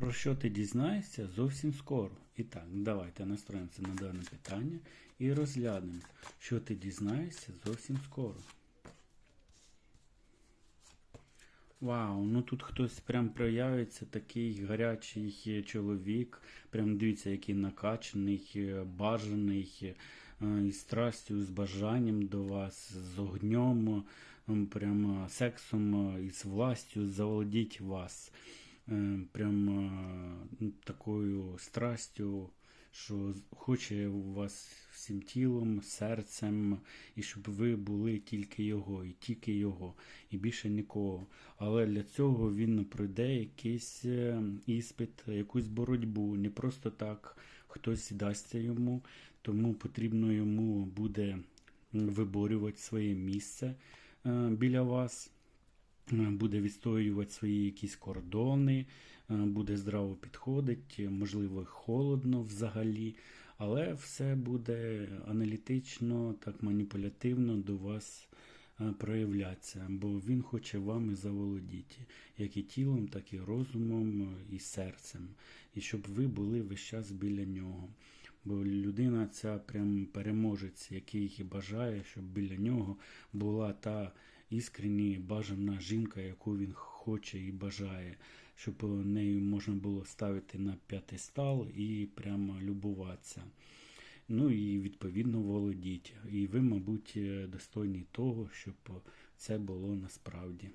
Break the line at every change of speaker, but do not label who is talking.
Про що ти дізнаєшся зовсім скоро. І так, давайте настроїмося на дане питання і розглянемо, що ти дізнаєшся зовсім скоро. Вау, ну тут хтось прям проявиться, такий гарячий чоловік. Прям дивіться, який накачаний, бажаний, е, із страстю, з бажанням до вас, з огнем, прям е, сексом е, і з властю заволодіть вас. Прям е, такою страстю, що хоче у вас всім тілом, серцем, і щоб ви були тільки його, і тільки його, і більше нікого. Але для цього він пройде якийсь е, іспит, якусь боротьбу. Не просто так хтось дасться йому, тому потрібно йому буде виборювати своє місце е, біля вас. Е, Буде відстоювати свої якісь кордони, е, буде здраво підходити, можливо, холодно взагалі, але все буде аналітично, так маніпулятивно до вас е, проявлятися, бо він хоче вами заволодіти, як і тілом, так і розумом, і серцем, і щоб ви були весь час біля нього. Бо людина ця прям переможець, який бажає, щоб біля нього була та іскренні бажана жінка, яку він хоче і бажає, щоб нею можна було ставити на п'ятистал і прямо любуватися. Ну і відповідно володіти. І ви, мабуть, достойні того, щоб це було насправді.